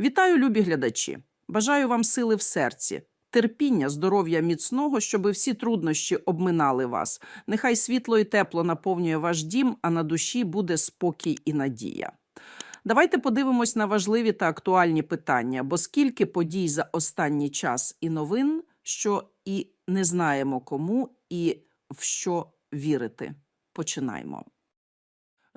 Вітаю, любі глядачі! Бажаю вам сили в серці, терпіння, здоров'я міцного, щоб всі труднощі обминали вас. Нехай світло і тепло наповнює ваш дім, а на душі буде спокій і надія. Давайте подивимось на важливі та актуальні питання, бо скільки подій за останній час і новин, що і не знаємо кому і в що вірити. Починаємо.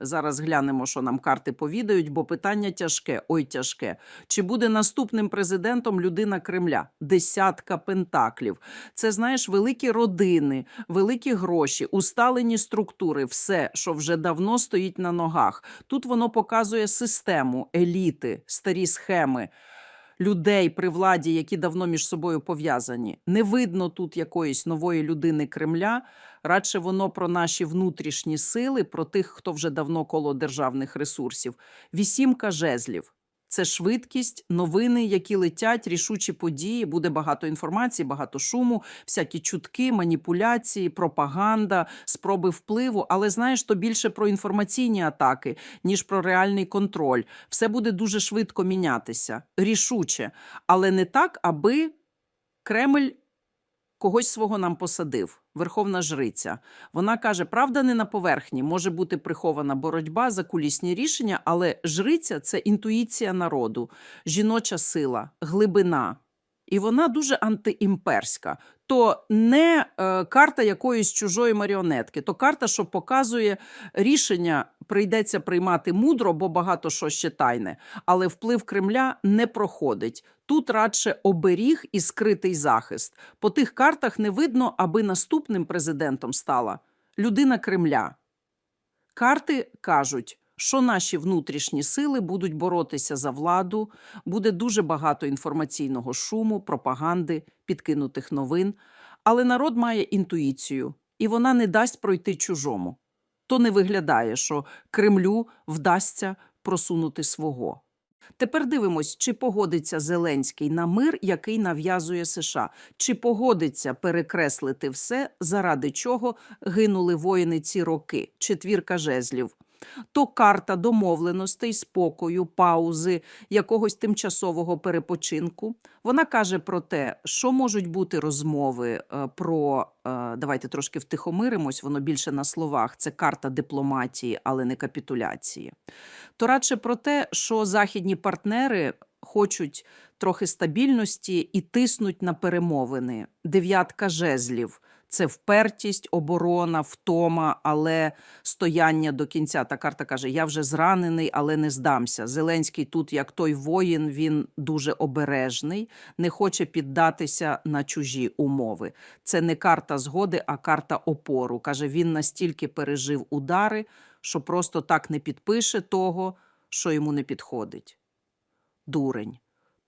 Зараз глянемо, що нам карти повідають, бо питання тяжке, ой тяжке. Чи буде наступним президентом людина Кремля? Десятка пентаклів. Це знаєш, великі родини, великі гроші, усталені структури, все, що вже давно стоїть на ногах. Тут воно показує систему, еліти, старі схеми. Людей при владі, які давно між собою пов'язані, не видно тут якоїсь нової людини Кремля. Радше воно про наші внутрішні сили, про тих, хто вже давно коло державних ресурсів. Вісімка жезлів. Це швидкість, новини, які летять, рішучі події. Буде багато інформації, багато шуму, всякі чутки, маніпуляції, пропаганда, спроби впливу. Але знаєш, то більше про інформаційні атаки, ніж про реальний контроль. Все буде дуже швидко мінятися, рішуче, але не так, аби Кремль когось свого нам посадив. Верховна жриця. Вона каже: правда не на поверхні, може бути прихована боротьба за кулісні рішення, але жриця це інтуїція народу, жіноча сила, глибина. І вона дуже антиімперська. То не е, карта якоїсь чужої маріонетки, то карта, що показує рішення, прийдеться приймати мудро, бо багато що ще тайне. Але вплив Кремля не проходить. Тут радше оберіг і скритий захист. По тих картах не видно, аби наступним президентом стала людина Кремля. Карти кажуть, що наші внутрішні сили будуть боротися за владу, буде дуже багато інформаційного шуму, пропаганди, підкинутих новин. Але народ має інтуїцію, і вона не дасть пройти чужому. То не виглядає, що Кремлю вдасться просунути свого. Тепер дивимось, чи погодиться Зеленський на мир, який нав'язує США, чи погодиться перекреслити все, заради чого гинули воїни ці роки, четвірка жезлів. То карта домовленостей, спокою, паузи, якогось тимчасового перепочинку. Вона каже про те, що можуть бути розмови е, про е, давайте трошки втихомиримось, воно більше на словах. Це карта дипломатії, але не капітуляції. То радше про те, що західні партнери хочуть трохи стабільності і тиснуть на перемовини. Дев'ятка жезлів. Це впертість, оборона, втома, але стояння до кінця. Та карта каже: Я вже зранений, але не здамся. Зеленський тут, як той воїн, він дуже обережний, не хоче піддатися на чужі умови. Це не карта згоди, а карта опору. Каже, він настільки пережив удари, що просто так не підпише того, що йому не підходить. Дурень.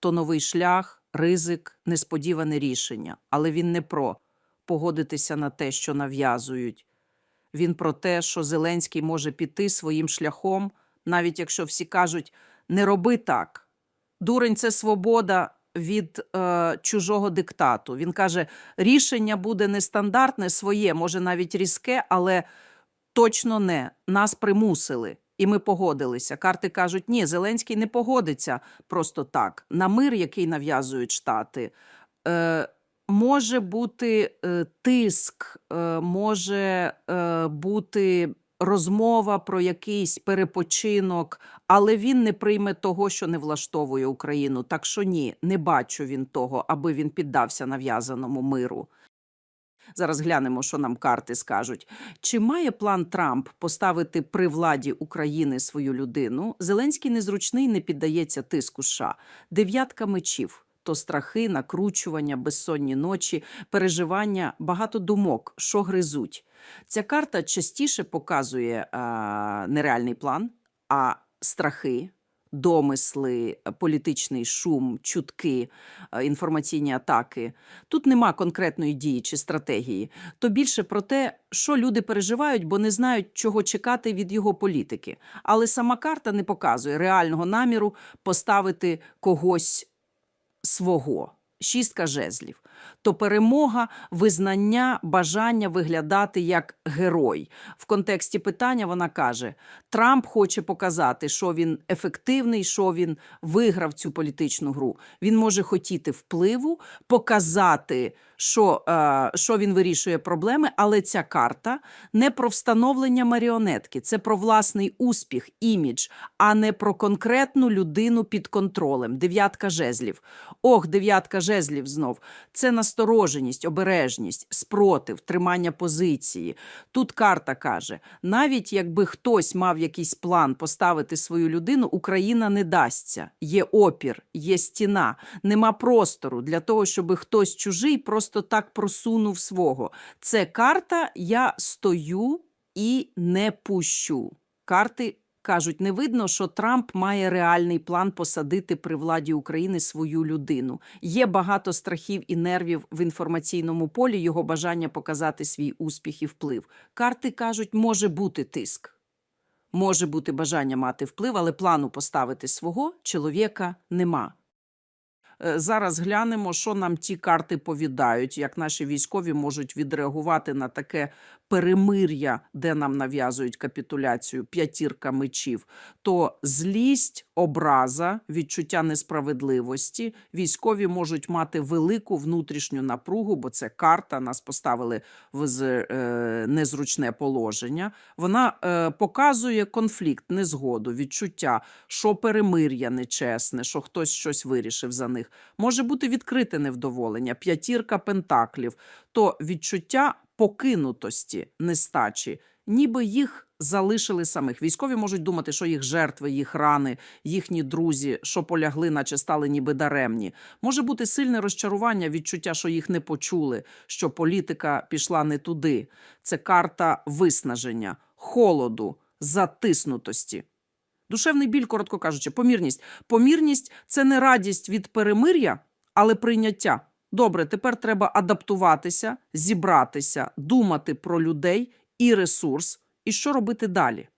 То новий шлях, ризик, несподіване рішення. Але він не про погодитися на те, що нав'язують. Він про те, що Зеленський може піти своїм шляхом, навіть якщо всі кажуть не роби так. Дурень це свобода від е, чужого диктату. Він каже, рішення буде нестандартне, своє, може навіть різке, але точно не. Нас примусили. І ми погодилися. Карти кажуть, ні, Зеленський не погодиться просто так. На мир, який нав'язують Штати. Е, може бути е, тиск, е, може е, бути розмова про якийсь перепочинок, але він не прийме того, що не влаштовує Україну. Так що ні, не бачу він того, аби він піддався нав'язаному миру. Зараз глянемо, що нам карти скажуть. Чи має план Трамп поставити при владі України свою людину? Зеленський незручний не піддається тиску США. Дев'ятка мечів. То страхи, накручування, безсонні ночі, переживання, багато думок, що гризуть. Ця карта частіше показує а, нереальний план, а страхи, домисли, політичний шум, чутки, інформаційні атаки. Тут нема конкретної дії чи стратегії. То більше про те, що люди переживають, бо не знають, чого чекати від його політики. Але сама карта не показує реального наміру поставити когось свого. шістка жезлів. То перемога, визнання, бажання виглядати як герой. В контексті питання вона каже: Трамп хоче показати, що він ефективний, що він виграв цю політичну гру. Він може хотіти впливу, показати, що, е, що він вирішує проблеми, але ця карта не про встановлення маріонетки, це про власний успіх, імідж, а не про конкретну людину під контролем. Дев'ятка жезлів. Ох, дев'ятка жезлів знов. Це настороженість, обережність, спротив, тримання позиції. Тут карта каже: навіть якби хтось мав якийсь план поставити свою людину, Україна не дасться. Є опір, є стіна, нема простору для того, щоб хтось чужий просто так просунув свого. Це карта Я стою і не пущу. Карти кажуть, не видно, що Трамп має реальний план посадити при владі України свою людину. Є багато страхів і нервів в інформаційному полі, його бажання показати свій успіх і вплив. Карти кажуть, може бути тиск. Може бути бажання мати вплив, але плану поставити свого чоловіка нема. Е, Зараз глянемо, що нам ті карти повідають, як наші військові можуть відреагувати на таке перемир'я, де нам нав'язують капітуляцію, п'ятірка мечів. То злість, образа, відчуття несправедливості. Військові можуть мати велику внутрішню напругу, бо це карта, нас поставили в е, незручне положення. Вона е, показує конфлікт, незгоду, відчуття, що перемир'я нечесне, що хтось щось вирішив за них. Може бути відкрите невдоволення, п'ятірка пентаклів, то відчуття покинутості, нестачі, ніби їх залишили самих. Військові можуть думати, що їх жертви, їх рани, їхні друзі, що полягли, наче стали ніби даремні. Може бути сильне розчарування, відчуття, що їх не почули, що політика пішла не туди. Це карта виснаження, холоду, затиснутості. Душевний біль, коротко кажучи, помірність. Помірність це не радість від перемир'я, але прийняття. Добре, тепер треба адаптуватися, зібратися, думати про людей і ресурс, і що робити далі.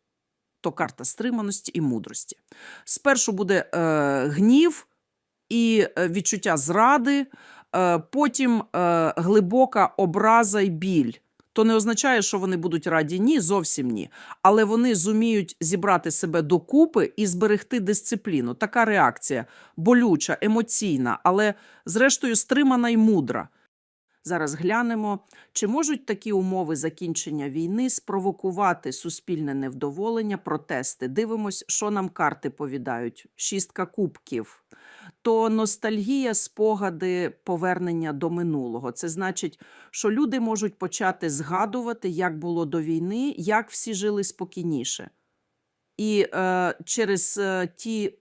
То карта стриманості і мудрості. Спершу буде е, гнів і е, відчуття зради, е, потім е, глибока образа й біль. То не означає, що вони будуть раді ні, зовсім ні. Але вони зуміють зібрати себе докупи і зберегти дисципліну. Така реакція болюча, емоційна, але зрештою стримана й мудра. Зараз глянемо, чи можуть такі умови закінчення війни спровокувати суспільне невдоволення, протести. Дивимось, що нам карти повідають. Шістка кубків. То ностальгія, спогади, повернення до минулого. Це значить, що люди можуть почати згадувати, як було до війни, як всі жили спокійніше. І е, через е, ті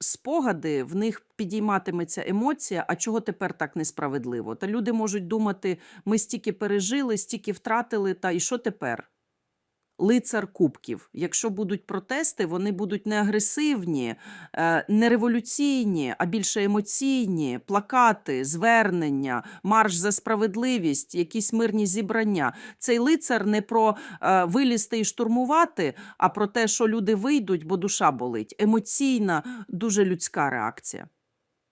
спогади в них підійматиметься емоція, а чого тепер так несправедливо? Та люди можуть думати, ми стільки пережили, стільки втратили, та і що тепер? Лицар кубків. Якщо будуть протести, вони будуть не агресивні, е, не революційні, а більше емоційні, плакати, звернення, марш за справедливість, якісь мирні зібрання. Цей лицар не про е, вилізти і штурмувати, а про те, що люди вийдуть, бо душа болить. Емоційна, дуже людська реакція.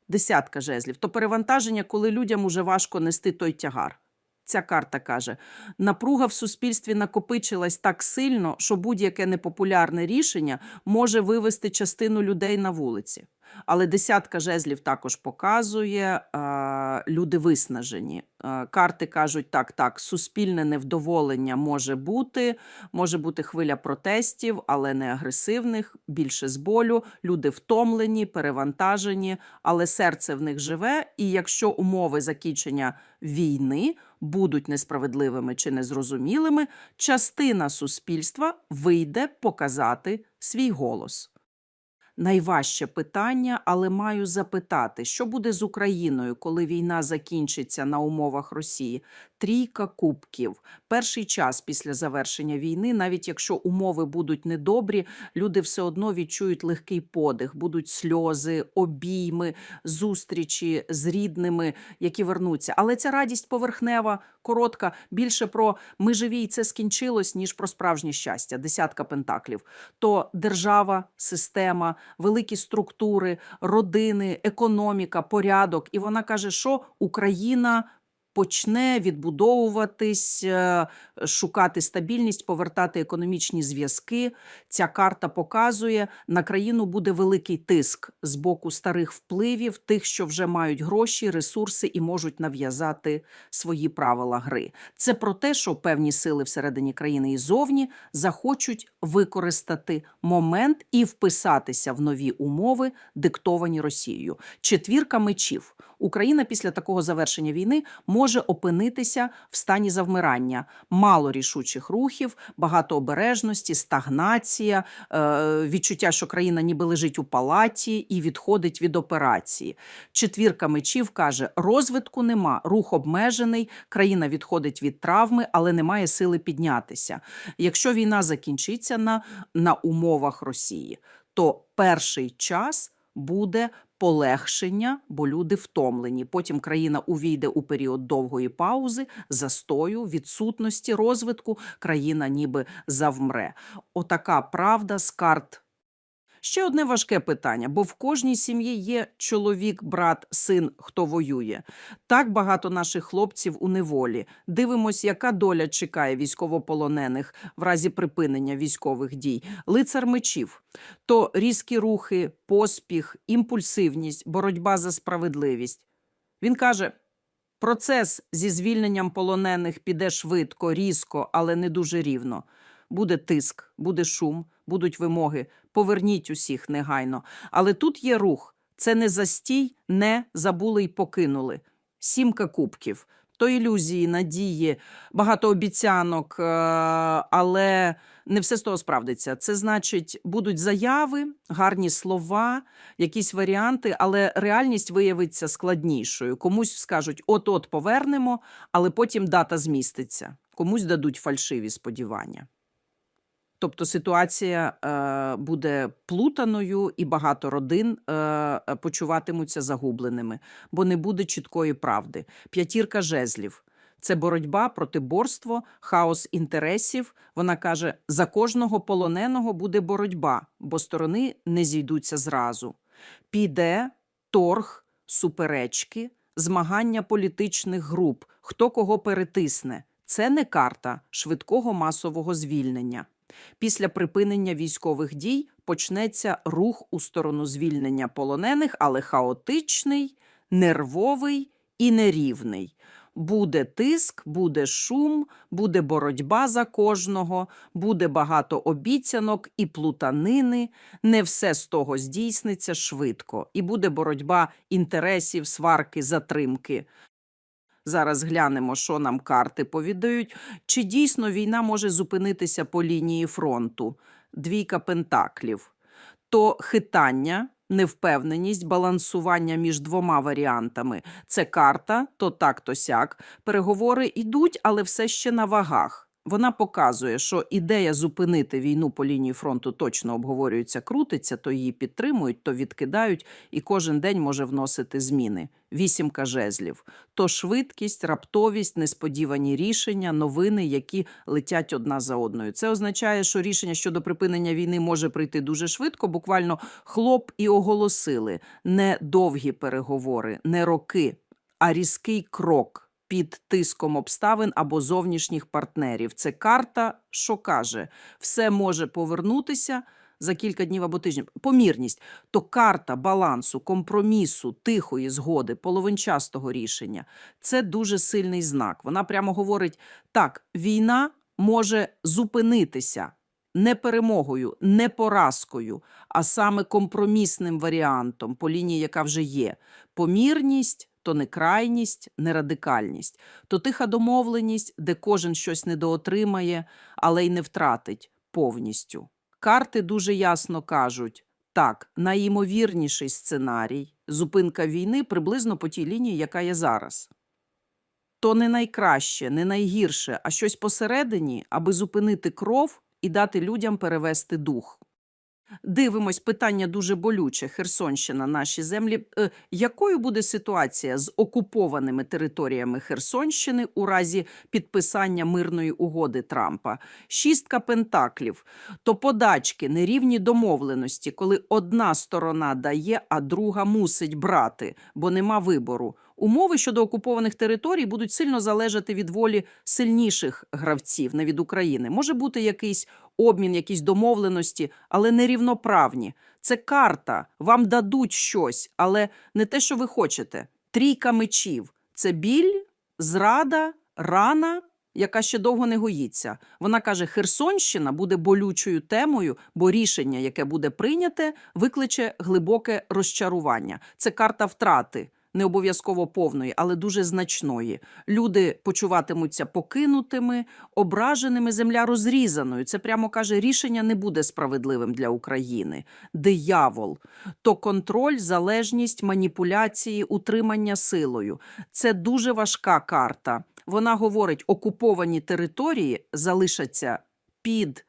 Десятка жезлів. То перевантаження, коли людям уже важко нести той тягар. Ця карта каже: напруга в суспільстві накопичилась так сильно, що будь-яке непопулярне рішення може вивести частину людей на вулиці. Але десятка жезлів також показує, е, люди виснажені. Е, карти кажуть, так, так, суспільне невдоволення може бути, може бути хвиля протестів, але не агресивних, більше з болю. Люди втомлені, перевантажені, але серце в них живе. І якщо умови закінчення війни будуть несправедливими чи незрозумілими, частина суспільства вийде показати свій голос. Найважче питання, але маю запитати, що буде з Україною, коли війна закінчиться на умовах Росії? Трійка кубків. Перший час після завершення війни, навіть якщо умови будуть недобрі, люди все одно відчують легкий подих, будуть сльози, обійми, зустрічі з рідними, які вернуться. Але ця радість поверхнева, коротка, більше про ми живі, і це скінчилось, ніж про справжнє щастя. Десятка пентаклів. То держава, система, великі структури, родини, економіка, порядок. І вона каже, що Україна почне відбудовуватись, е, шукати стабільність, повертати економічні зв'язки. Ця карта показує, на країну буде великий тиск з боку старих впливів, тих, що вже мають гроші, ресурси і можуть нав'язати свої правила гри. Це про те, що певні сили всередині країни і зовні захочуть використати момент і вписатися в нові умови, диктовані Росією. Четвірка мечів. Україна після такого завершення війни може опинитися в стані завмирання, мало рішучих рухів, багато обережності, стагнація, е, відчуття, що країна ніби лежить у палаті і відходить від операції. Четвірка мечів каже: розвитку нема, рух обмежений, країна відходить від травми, але немає сили піднятися. Якщо війна закінчиться на, на умовах Росії, то перший час буде полегшення, бо люди втомлені. Потім країна увійде у період довгої паузи, застою, відсутності розвитку. Країна ніби завмре. Отака правда з карт. Ще одне важке питання, бо в кожній сім'ї є чоловік, брат, син, хто воює. Так багато наших хлопців у неволі. Дивимось, яка доля чекає військовополонених в разі припинення військових дій. Лицар мечів то різкі рухи, поспіх, імпульсивність, боротьба за справедливість. Він каже: процес зі звільненням полонених піде швидко, різко, але не дуже рівно. Буде тиск, буде шум, будуть вимоги. Поверніть усіх негайно. Але тут є рух. Це не застій, не забули й покинули. Сімка кубків. То ілюзії, надії, багато обіцянок, е, але не все з того справдиться. Це значить, будуть заяви, гарні слова, якісь варіанти, але реальність виявиться складнішою. Комусь скажуть, от-от повернемо, але потім дата зміститься. Комусь дадуть фальшиві сподівання. Тобто ситуація е, буде плутаною, і багато родин е, почуватимуться загубленими, бо не буде чіткої правди. П'ятірка жезлів це боротьба, протиборство, хаос інтересів. Вона каже: за кожного полоненого буде боротьба, бо сторони не зійдуться зразу. Піде торг, суперечки, змагання політичних груп, хто кого перетисне. Це не карта швидкого масового звільнення. Після припинення військових дій почнеться рух у сторону звільнення полонених, але хаотичний, нервовий і нерівний. Буде тиск, буде шум, буде боротьба за кожного, буде багато обіцянок і плутанини. Не все з того здійсниться швидко, і буде боротьба інтересів, сварки, затримки. Зараз глянемо, що нам карти повідають. Чи дійсно війна може зупинитися по лінії фронту? Двійка пентаклів. То хитання, невпевненість, балансування між двома варіантами. Це карта, то так, то сяк. Переговори йдуть, але все ще на вагах. Вона показує, що ідея зупинити війну по лінії фронту точно обговорюється, крутиться, то її підтримують, то відкидають, і кожен день може вносити зміни. Вісімка жезлів. То швидкість, раптовість, несподівані рішення, новини, які летять одна за одною. Це означає, що рішення щодо припинення війни може прийти дуже швидко. Буквально хлоп і оголосили не довгі переговори, не роки, а різкий крок під тиском обставин або зовнішніх партнерів. Це карта, що каже, все може повернутися за кілька днів або тижнів. Помірність то карта балансу, компромісу, тихої згоди, половинчастого рішення. Це дуже сильний знак. Вона прямо говорить: так, війна може зупинитися. Не перемогою, не поразкою, а саме компромісним варіантом по лінії, яка вже є. Помірність то не крайність, не радикальність, то тиха домовленість, де кожен щось недоотримає, але й не втратить повністю. Карти дуже ясно кажуть так, найімовірніший сценарій зупинка війни приблизно по тій лінії, яка є зараз. То не найкраще, не найгірше, а щось посередині, аби зупинити кров і дати людям перевести дух. Дивимось, питання дуже болюче. Херсонщина, наші землі. Е, якою буде ситуація з окупованими територіями Херсонщини у разі підписання мирної угоди Трампа? Шістка пентаклів. То подачки, нерівні домовленості, коли одна сторона дає, а друга мусить брати, бо нема вибору. Умови щодо окупованих територій будуть сильно залежати від волі сильніших гравців, не від України. Може бути якийсь обмін, якісь домовленості, але нерівноправні. Це карта. Вам дадуть щось, але не те, що ви хочете. Трійка мечів це біль, зрада, рана, яка ще довго не гоїться. Вона каже: Херсонщина буде болючою темою, бо рішення, яке буде прийняте, викличе глибоке розчарування. Це карта втрати. Не обов'язково повної, але дуже значної. Люди почуватимуться покинутими, ображеними, земля розрізаною. Це прямо каже, рішення не буде справедливим для України. Диявол то контроль, залежність, маніпуляції, утримання силою. Це дуже важка карта. Вона говорить, окуповані території залишаться під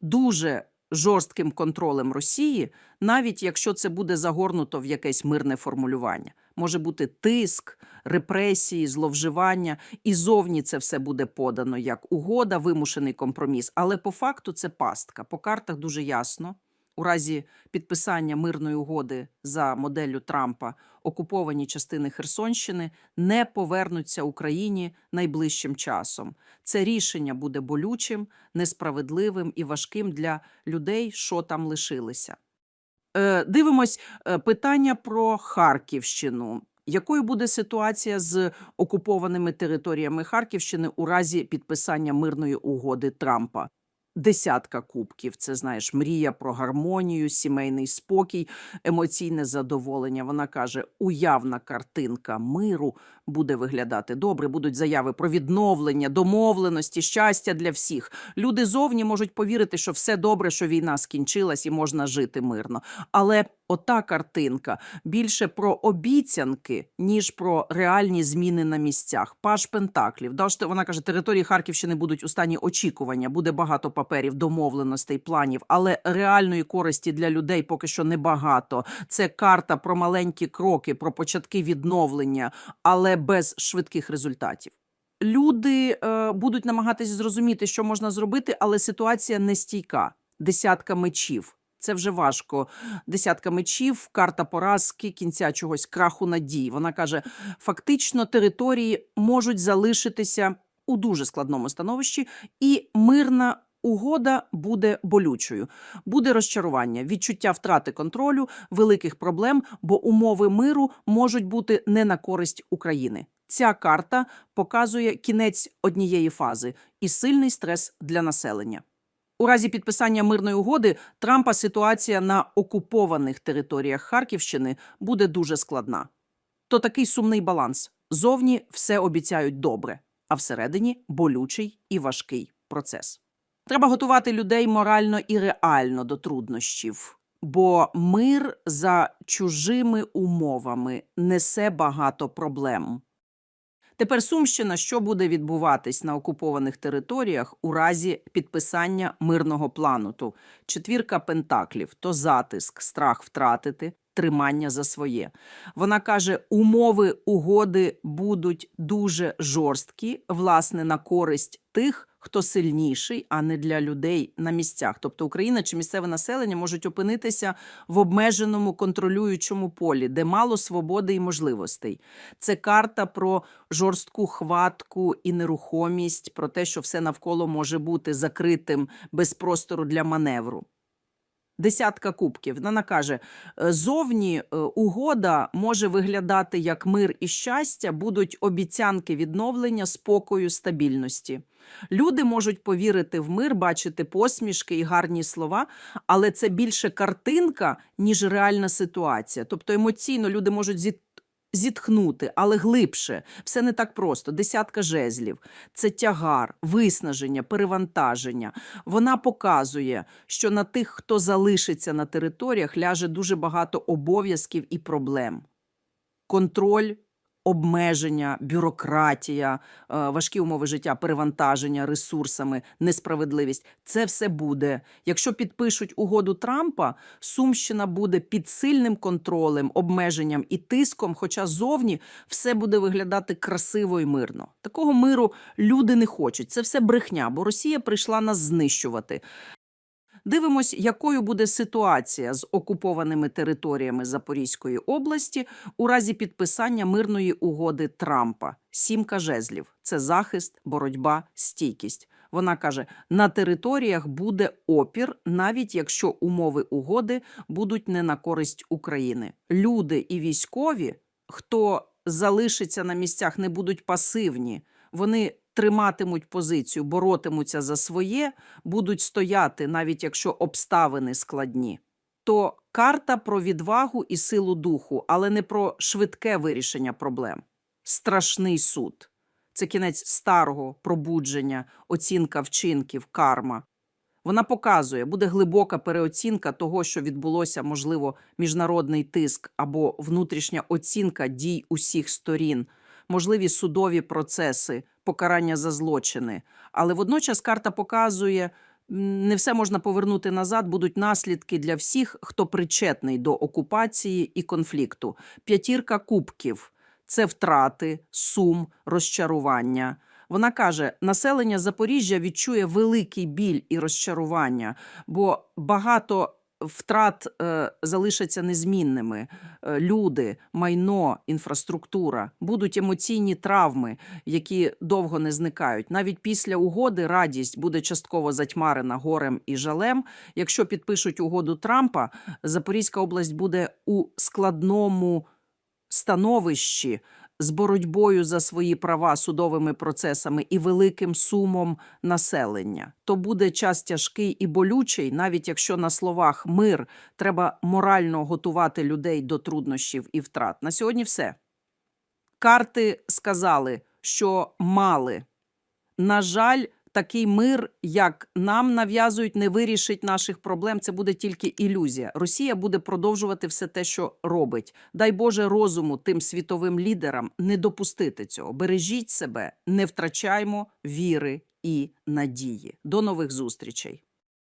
дуже жорстким контролем Росії, навіть якщо це буде загорнуто в якесь мирне формулювання. Може бути тиск, репресії, зловживання, і зовні це все буде подано як угода, вимушений компроміс. Але по факту це пастка. По картах дуже ясно. У разі підписання мирної угоди за моделлю Трампа окуповані частини Херсонщини не повернуться Україні найближчим часом. Це рішення буде болючим, несправедливим і важким для людей, що там лишилися. Е, дивимось е, питання про Харківщину. Якою буде ситуація з окупованими територіями Харківщини у разі підписання мирної угоди Трампа? Десятка кубків. Це знаєш, мрія про гармонію, сімейний спокій, емоційне задоволення. Вона каже: уявна картинка миру буде виглядати добре. Будуть заяви про відновлення, домовленості, щастя для всіх. Люди зовні можуть повірити, що все добре, що війна скінчилась і можна жити мирно. Але ота картинка більше про обіцянки, ніж про реальні зміни на місцях. Паш Пентаклів. Даште, вона каже, території Харківщини будуть у стані очікування, буде багато паперів, домовленостей, планів, але реальної користі для людей поки що небагато. Це карта про маленькі кроки, про початки відновлення, але без швидких результатів. Люди е, будуть намагатися зрозуміти, що можна зробити, але ситуація нестійка. Десятка мечів. Це вже важко. Десятка мечів, карта поразки, кінця чогось краху надій. Вона каже: фактично, території можуть залишитися у дуже складному становищі, і мирна угода буде болючою. Буде розчарування, відчуття втрати контролю, великих проблем, бо умови миру можуть бути не на користь України. Ця карта показує кінець однієї фази і сильний стрес для населення. У разі підписання мирної угоди Трампа ситуація на окупованих територіях Харківщини буде дуже складна. То такий сумний баланс. Зовні все обіцяють добре, а всередині болючий і важкий процес. Треба готувати людей морально і реально до труднощів, бо мир за чужими умовами несе багато проблем. Тепер Сумщина, що буде відбуватись на окупованих територіях у разі підписання мирного плану? То четвірка пентаклів, то затиск, страх втратити, тримання за своє. Вона каже, умови угоди будуть дуже жорсткі, власне, на користь тих, хто сильніший, а не для людей на місцях. Тобто Україна чи місцеве населення можуть опинитися в обмеженому контролюючому полі, де мало свободи і можливостей. Це карта про жорстку хватку і нерухомість, про те, що все навколо може бути закритим без простору для маневру. Десятка кубків. Вона каже: «Е, зовні е, угода може виглядати як мир і щастя, будуть обіцянки відновлення, спокою, стабільності. Люди можуть повірити в мир, бачити посмішки і гарні слова, але це більше картинка, ніж реальна ситуація. Тобто емоційно люди можуть зіт- зітхнути, але глибше. Все не так просто. Десятка жезлів це тягар, виснаження, перевантаження. Вона показує, що на тих, хто залишиться на територіях, ляже дуже багато обов'язків і проблем. Контроль, обмеження, бюрократія, е, важкі умови життя, перевантаження ресурсами, несправедливість це все буде. Якщо підпишуть угоду Трампа, Сумщина буде під сильним контролем, обмеженням і тиском, хоча зовні все буде виглядати красиво і мирно. Такого миру люди не хочуть. Це все брехня, бо Росія прийшла нас знищувати. Дивимось, якою буде ситуація з окупованими територіями Запорізької області у разі підписання мирної угоди Трампа. Сімка жезлів це захист, боротьба, стійкість. Вона каже: на територіях буде опір, навіть якщо умови угоди будуть не на користь України. Люди і військові, хто залишиться на місцях, не будуть пасивні. Вони триматимуть позицію, боротимуться за своє, будуть стояти, навіть якщо обставини складні. То карта про відвагу і силу духу, але не про швидке вирішення проблем. Страшний суд. Це кінець старого пробудження, оцінка вчинків, карма. Вона показує, буде глибока переоцінка того, що відбулося, можливо, міжнародний тиск або внутрішня оцінка дій усіх сторін, можливі судові процеси, покарання за злочини. Але водночас карта показує, не все можна повернути назад, будуть наслідки для всіх, хто причетний до окупації і конфлікту. П'ятірка кубків це втрати, сум, розчарування. Вона каже, населення Запоріжжя відчує великий біль і розчарування, бо багато втрат е, залишаться незмінними. Е, люди, майно, інфраструктура будуть емоційні травми, які довго не зникають. Навіть після угоди радість буде частково затьмарена горем і жалем. Якщо підпишуть угоду Трампа, Запорізька область буде у складному становищі з боротьбою за свої права судовими процесами і великим сумом населення. То буде час тяжкий і болючий, навіть якщо на словах мир треба морально готувати людей до труднощів і втрат. На сьогодні все. Карти сказали, що мали. На жаль, такий мир, як нам нав'язують, не вирішить наших проблем. Це буде тільки ілюзія. Росія буде продовжувати все те, що робить. Дай Боже розуму тим світовим лідерам не допустити цього. Бережіть себе, не втрачаймо віри і надії. До нових зустрічей.